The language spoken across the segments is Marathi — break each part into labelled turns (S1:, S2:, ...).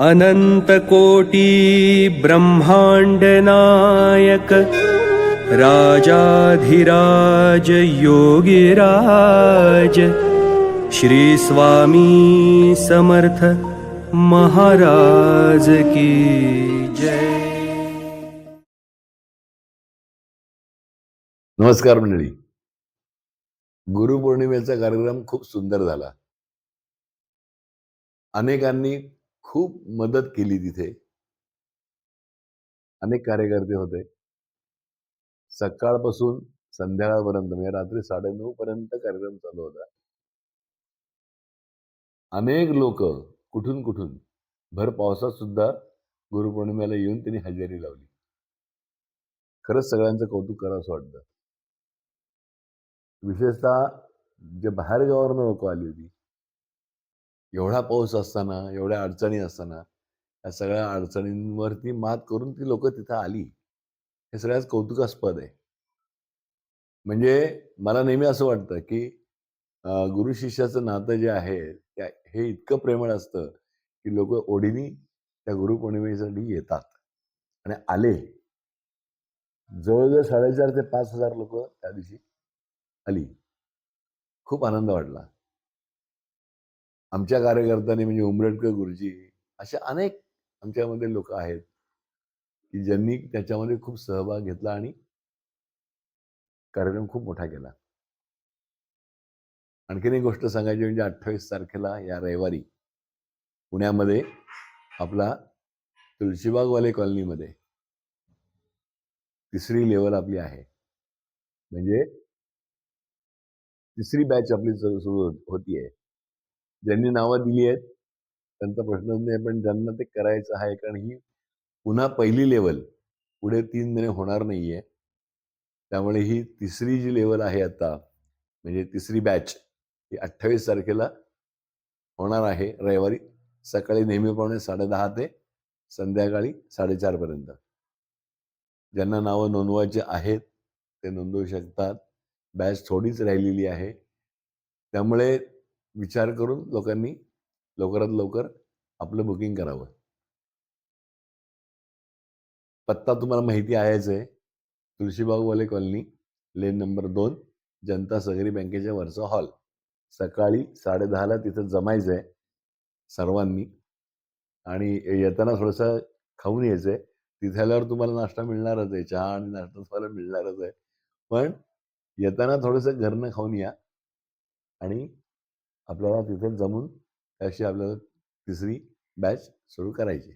S1: अनन्तकोटि ब्रह्माण्ड नायक राजाधिराज योगिराज श्री स्वामी समर्थ महाराज की जय।
S2: नमस्कार मंडळी. गुरुपौर्णिमेचा कार्यक्रम खूप सुंदर झाला. अनेकांनी खूप मदत केली तिथे. अनेक कार्यकर्ते होते. सकाळपासून संध्याकाळपर्यंत म्हणजे रात्री साडेनऊ पर्यंत कार्यक्रम चालू होता. अनेक लोक कुठून कुठून भर पावसात सुद्धा गुरुपौर्णिमेला येऊन त्यांनी हजेरी लावली. खरंच सगळ्यांचं कौतुक करावं असं वाटतं. विशेषतः जे बाहेरगावावरनं लोक आली होती एवढा पाऊस असताना एवढ्या अडचणी असताना या सगळ्या अडचणींवरती मात करून ती लोक तिथं आली. हे सगळ्यात कौतुकास्पद आहे. म्हणजे मला नेहमी असं वाटतं की गुरु शिष्याचं नातं जे आहे त्या- हे इतकं प्रेमळ असतं की लोक ओढीनी त्या गुरुपौर्णिमेसाठी येतात आणि आले. जवळजवळ साडेचार ते पाच हजार लोक त्या दिवशी आली. खूप आनंद वाटला. आमच्या कार्यकर्त्यांनी म्हणजे उमरटकर गुरुजी असे अनेक आमच्यामध्ये लोक आहेत की ज्यांनी त्याच्यामध्ये खूप सहभाग घेतला आणि कार्यक्रम खूप मोठा केला. आणखीन एक गोष्ट सांगायची म्हणजे अठ्ठावीस तारखेला या रविवारी पुण्यामध्ये आपला तुळशीबागवाले कॉलनीमध्ये तिसरी लेवल आपली आहे. म्हणजे तिसरी बॅच आपली सुरू सुरू ज्यांनी नावं दिली आहेत त्यांचा प्रश्नच नाही पण ज्यांना ते करायचं आहे कारण ही पुन्हा पहिली लेवल पुढे तीन महिने होणार नाही आहे त्यामुळे ही तिसरी जी लेवल आहे आता म्हणजे तिसरी बॅच ही अठ्ठावीस तारखेला होणार आहे रविवारी सकाळी नेहमीप्रमाणे साडेदहा ते संध्याकाळी साडेचारपर्यंत ज्यांना नावं नोंदवायचे आहेत ते नोंदवू शकतात. बॅच थोडीच राहिलेली आहे. त्यामुळे विचार करून लोकांनी लवकरात लवकर आपलं बुकिंग करावं. पत्ता तुम्हाला माहिती आहेच आहे. तुळशीबागवाले कॉलनी लेन नंबर दोन जनता सहकारी बँकेच्या वरचा हॉल सकाळी साडेदहाला तिथं जमायचं आहे सर्वांनी. आणि येताना थोडंसं खाऊन यायचं आहे. तिथे आल्यावर तुम्हाला नाश्ता मिळणारच आहे. चहा आणि नाश्ता तुम्हाला मिळणारच आहे. पण येताना थोडंसं घरनं खाऊन या. आणि आपल्याला तिथे जमून अशी आपल्याला तिसरी बॅच सुरू करायची.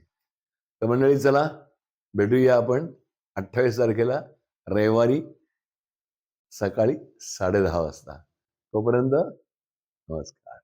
S2: तर मंडळी चला भेटूया आपण अठ्ठावीस तारखेला रविवारी सकाळी साडेदहा वाजता. तोपर्यंत नमस्कार.